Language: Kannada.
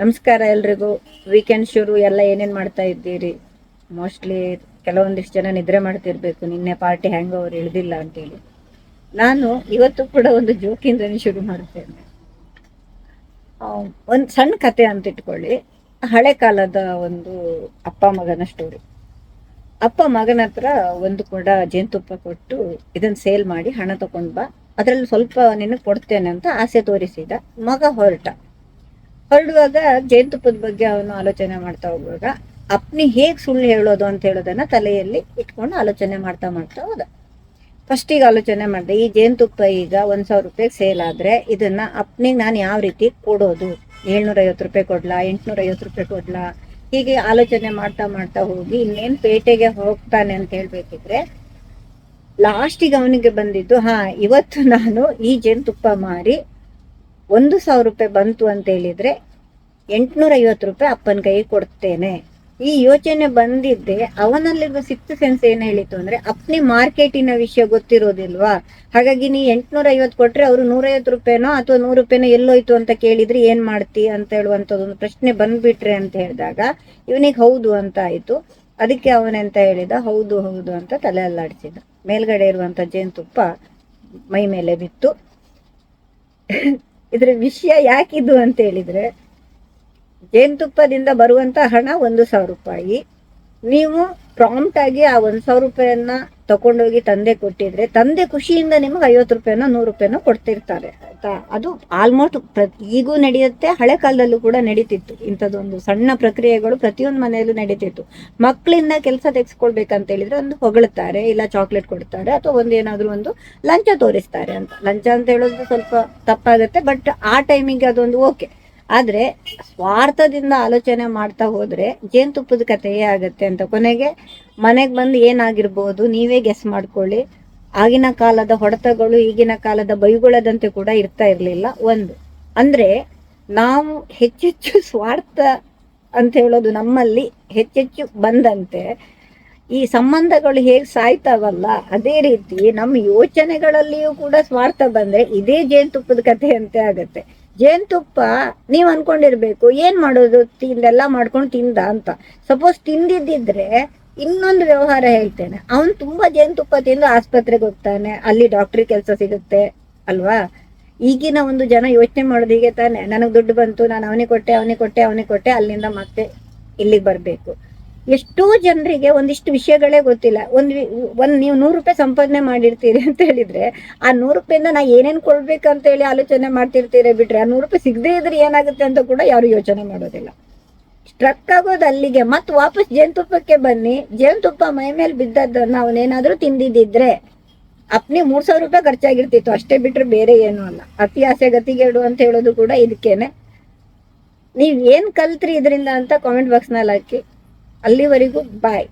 ನಮಸ್ಕಾರ ಎಲ್ರಿಗೂ. ವೀಕೆಂಡ್ ಶುರು, ಎಲ್ಲ ಏನೇನ್ ಮಾಡ್ತಾ ಇದ್ದೀರಿ? ಮೋಸ್ಟ್ಲಿ ಕೆಲವೊಂದಿಷ್ಟು ಜನ ನಿದ್ರೆ ಮಾಡ್ತಿರ್ಬೇಕು. ನಿನ್ನೆ ಪಾರ್ಟಿ ಹ್ಯಾಂಗ್ ಓವರ್ ಇಳಿದಿಲ್ಲ ಅಂತೇಳಿ. ನಾನು ಇವತ್ತು ಕೂಡ ಒಂದು ಜೋಕಿಂದನೇ ಶುರು ಮಾಡ್ತೇನೆ ಒಂದು ಸಣ್ಣ ಕತೆ ಅಂತ ಇಟ್ಕೊಳ್ಳಿ ಹಳೆ ಕಾಲದ ಒಂದು ಅಪ್ಪ ಮಗನ ಸ್ಟೋರಿ ಅಪ್ಪ ಮಗನ ಹತ್ರ ಒಂದು ಕೂಡ ಜೇನುತುಪ್ಪ ಕೊಟ್ಟು ಇದನ್ನ ಸೇಲ್ ಮಾಡಿ ಹಣ ತಗೊಂಡ್ ಬಾ. ಅದ್ರಲ್ಲಿ ಸ್ವಲ್ಪ ನಿನಗೆ ಕೊಡ್ತೇನೆ ಅಂತ ಆಸೆ ತೋರಿಸಿದ ಮಗ ಹೊರಟ. ಹೊರಡುವಾಗ ಜೇನುತುಪ್ಪದ ಬಗ್ಗೆ ಅವನು ಆಲೋಚನೆ ಮಾಡ್ತಾ ಹೋಗುವಾಗ, ಅಪ್ನಿ ಹೇಗೆ ಸುಳ್ಳು ಹೇಳೋದು ಅಂತ ಹೇಳೋದನ್ನ ತಲೆಯಲ್ಲಿ ಇಟ್ಕೊಂಡು ಆಲೋಚನೆ ಮಾಡ್ತಾ ಮಾಡ್ತಾ ಹೋದ. ಫಸ್ಟಿಗೆ ಆಲೋಚನೆ ಮಾಡಿದೆ, ಈ ಜೇನುತುಪ್ಪ ಈಗ ಒಂದ್ ಸಾವಿರ ರೂಪಾಯಿಗೆ ಸೇಲ್ ಆದ್ರೆ ಇದನ್ನ ಅಪ್ನಿಗೆ ನಾನು ಯಾವ ರೀತಿ ಕೊಡೋದು? ಏಳ್ನೂರ ಐವತ್ತು ರೂಪಾಯಿ ಕೊಡ್ಲಾ? ಎಂಟ್ನೂರ ಐವತ್ತು ರೂಪಾಯಿ ಕೊಡ್ಲಾ? ಹೀಗೆ ಆಲೋಚನೆ ಮಾಡ್ತಾ ಮಾಡ್ತಾ ಹೋಗಿ ಇನ್ನೇನ್ ಪೇಟೆಗೆ ಹೋಗ್ತಾನೆ ಅಂತ ಹೇಳ್ಬೇಕಿದ್ರೆ ಲಾಸ್ಟಿಗೆ ಅವನಿಗೆ ಬಂದಿದ್ದು, ಹಾ, ಇವತ್ತು ನಾನು ಈ ಜೇನುತುಪ್ಪ ಮಾರಿ ಒಂದು ಸಾವಿರ ರೂಪಾಯಿ ಬಂತು ಅಂತ ಹೇಳಿದ್ರೆ ಎಂಟ್ನೂರ ಐವತ್ತು ರೂಪಾಯಿ ಅಪ್ಪನ ಕೈಗೆ ಕೊಡ್ತೇನೆ. ಈ ಯೋಚನೆ ಬಂದಿದ್ದೆ, ಅವನಲ್ಲಿರುವ ಸಿಕ್ಸ್ ಸೆನ್ಸ್ ಏನ್ ಹೇಳಿತು ಅಂದ್ರೆ ಅಪ್ನಿ ಮಾರ್ಕೆಟಿನ ವಿಷಯ ಗೊತ್ತಿರೋದಿಲ್ವಾ? ಹಾಗಾಗಿ ನೀ ಎಂಟ್ನೂರ ಐವತ್ತು ಕೊಟ್ರೆ ಅವರು ನೂರೈವತ್ತು ರೂಪಾಯಿನೋ ಅಥವಾ ನೂರು ರೂಪಾಯಿನೋ ಎಲ್ಲೋಯ್ತು ಅಂತ ಕೇಳಿದ್ರೆ ಏನ್ ಮಾಡ್ತಿ ಅಂತ ಹೇಳುವಂತದೊಂದು ಪ್ರಶ್ನೆ ಬಂದ್ಬಿಟ್ರೆ ಅಂತ ಹೇಳಿದಾಗ, ಇವನಿಗೆ ಹೌದು ಅಂತ ಆಯ್ತು. ಅದಕ್ಕೆ ಅವನೆಂತ ಹೇಳಿದ, ಹೌದು ಹೌದು ಅಂತ ತಲೆ ಅಲ್ಲಾಡಿಸಿದ. ಮೇಲ್ಗಡೆ ಇರುವಂತ ಜೇನುತುಪ್ಪ ಮೈ ಮೇಲೆ ಬಿತ್ತು. ಇದ್ರ ವಿಷಯ ಯಾಕಿದು ಅಂತ ಹೇಳಿದ್ರೆ ಜೇನುತುಪ್ಪದಿಂದ ಬರುವಂತ ಹಣ ಒಂದು ಸಾವಿರ ರೂಪಾಯಿ. ನೀವು ಪ್ರಾಂಪ್ಟ್ ಆಗಿ ಆ ಒಂದ್ ಸಾವಿರ ರೂಪಾಯಿಯನ್ನ ತಕೊಂಡೋಗಿ ತಂದೆ ಕೊಟ್ಟಿದ್ರೆ, ತಂದೆ ಖುಷಿಯಿಂದ ನಿಮಗೆ ಐವತ್ತು ರೂಪಾಯನ್ನ ನೂರು ರೂಪಾಯನ್ನ ಕೊಡ್ತಿರ್ತಾರೆ, ಆಯ್ತಾ? ಅದು ಆಲ್ಮೋಸ್ಟ್ ಈಗೂ ನಡೆಯುತ್ತೆ, ಹಳೆ ಕಾಲದಲ್ಲೂ ಕೂಡ ನಡೀತಿತ್ತು. ಇಂಥದ್ದೊಂದು ಸಣ್ಣ ಪ್ರಕ್ರಿಯೆಗಳು ಪ್ರತಿಯೊಂದು ಮನೆಯಲ್ಲೂ ನಡೀತಿತ್ತು. ಮಕ್ಕಳಿಂದ ಕೆಲಸ ತೆಗೆಸ್ಕೊಳ್ಬೇಕಂತ ಹೇಳಿದ್ರೆ ಒಂದು ಹೊಗಳುತ್ತಾರೆ ಇಲ್ಲ ಚಾಕ್ಲೇಟ್ ಕೊಡ್ತಾರೆ, ಅಥವಾ ಒಂದು ಏನಾದ್ರೂ ಒಂದು ಲಂಚ ತೋರಿಸ್ತಾರೆ ಅಂತ. ಲಂಚ ಅಂತ ಹೇಳೋದು ಸ್ವಲ್ಪ ತಪ್ಪಾಗುತ್ತೆ ಬಟ್ ಆ ಟೈಮಿಗೆ ಅದೊಂದು ಓಕೆ ಆದ್ರೆ ಸ್ವಾರ್ಥದಿಂದ ಆಲೋಚನೆ ಮಾಡ್ತಾ ಹೋದ್ರೆ ಜೇನುತುಪ್ಪದ ಕಥೆಯೇ ಆಗತ್ತೆ ಅಂತ ಕೊನೆಗೆ ಮನೆಗೆ ಬಂದು ಏನಾಗಿರ್ಬೋದು ನೀವೇ ಗೆಸ್ ಮಾಡ್ಕೊಳ್ಳಿ. ಆಗಿನ ಕಾಲದ ಹೊಡೆತಗಳು, ಈಗಿನ ಕಾಲದ ಬೈಗುಳದಂತೆ ಕೂಡ ಇರ್ತಾ ಇರ್ಲಿಲ್ಲ. ಒಂದು. ಅಂದ್ರೆ ನಾವು ಹೆಚ್ಚೆಚ್ಚು ಸ್ವಾರ್ಥ ಅಂತ ಹೇಳೋದು ನಮ್ಮಲ್ಲಿ ಹೆಚ್ಚೆಚ್ಚು ಬಂದಂತೆ. ಈ ಸಂಬಂಧಗಳು ಹೇಗೆ ಸಾಯ್ತಾವಲ್ಲ, ಅದೇ ರೀತಿ ನಮ್ಮ ಯೋಚನೆಗಳಲ್ಲಿಯೂ ಕೂಡ ಸ್ವಾರ್ಥ ಬಂದ್ರೆ ಇದೇ ಜೇನುತುಪ್ಪದ ಕಥೆ ಅಂತೆ ಆಗತ್ತೆ. ಜೇನುತುಪ್ಪ ನೀವ್ ಅನ್ಕೊಂಡಿರ್ಬೇಕು. ಏನ್ ಮಾಡೋದು? ತಿಂದೆಲ್ಲ ಮಾಡ್ಕೊಂಡು ತಿಂದ ಅಂತ. ಸಪೋಸ್ ತಿಂದಿದ್ದಿದ್ರೆ ಇನ್ನೊಂದು ವ್ಯವಹಾರ ಹೇಳ್ತೇನೆ. ಅವನು ತುಂಬಾ ಜೇನುತುಪ್ಪ ತಿಂದು ಆಸ್ಪತ್ರೆಗೆ ಹೋಗ್ತಾನೆ. ಅಲ್ಲಿ ಡಾಕ್ಟ್ರಿ ಕೆಲಸ ಸಿಗುತ್ತೆ, ಅಲ್ವಾ? ಈಗಿನ ಒಂದು ಜನ ಯೋಚನೆ ಮಾಡೋದು ಹೀಗೆ ತಾನೆ. ನನಗ್ ದುಡ್ಡು ಬಂತು, ನಾನು ಅವನಿಗೆ ಕೊಟ್ಟೆ ಅವನಿಗೆ ಕೊಟ್ಟೆ ಅವನಿಗೆ ಕೊಟ್ಟೆ, ಅಲ್ಲಿಂದ ಮತ್ತೆ ಇಲ್ಲಿಗೆ ಬರ್ಬೇಕು. ಎಷ್ಟೋ ಜನರಿಗೆ ಒಂದಿಷ್ಟು ವಿಷಯಗಳೇ ಗೊತ್ತಿಲ್ಲ. ಒಂದು ಒಂದು ನೀವು ನೂರು ರೂಪಾಯಿ ಸಂಪಾದನೆ ಮಾಡಿರ್ತೀರಿ ಅಂತ ಹೇಳಿದ್ರೆ, ಆ ನೂರು ರೂಪಾಯಿಂದ ನಾ ಏನೇನು ಕೊಡ್ಬೇಕಂತ ಹೇಳಿ ಆಲೋಚನೆ ಮಾಡ್ತಿರ್ತೀರಿ ಬಿಟ್ರೆ, ಆ ನೂರು ರೂಪಾಯಿ ಸಿಗದೇ ಇದ್ರೆ ಏನಾಗುತ್ತೆ ಅಂತ ಕೂಡ ಯಾರು ಯೋಚನೆ ಮಾಡೋದಿಲ್ಲ. ಸ್ಟ್ರಕ್ ಆಗೋದು ಅಲ್ಲಿಗೆ. ಮತ್ತೆ ವಾಪಸ್ ಜೇನುತುಪ್ಪಕ್ಕೆ ಬನ್ನಿ. ಜೇನುತುಪ್ಪ ಮೈ ಮೇಲೆ ನಾವು ಅವನೇನಾದ್ರೂ ತಿಂದಿದ್ದಿದ್ರೆ, ಅಪ್ನಿ ಮೂರ್ ಸಾವಿರ ರೂಪಾಯಿ ಖರ್ಚಾಗಿರ್ತಿತ್ತು. ಅಷ್ಟೇ ಬಿಟ್ರೆ ಬೇರೆ ಏನು ಅಲ್ಲ. ಅತಿ ಆಸೆ ಗತಿಗೇಡು ಅಂತ ಹೇಳೋದು ಕೂಡ ಇದಕ್ಕೇನೆ. ನೀವ್ ಏನ್ ಕಲ್ತ್ರಿ ಇದರಿಂದ ಅಂತ ಕಾಮೆಂಟ್ ಬಾಕ್ಸ್ನಲ್ಲಿ ಹಾಕಿ. ಅಲ್ಲಿವರೆಗೂ ಬಾಯ್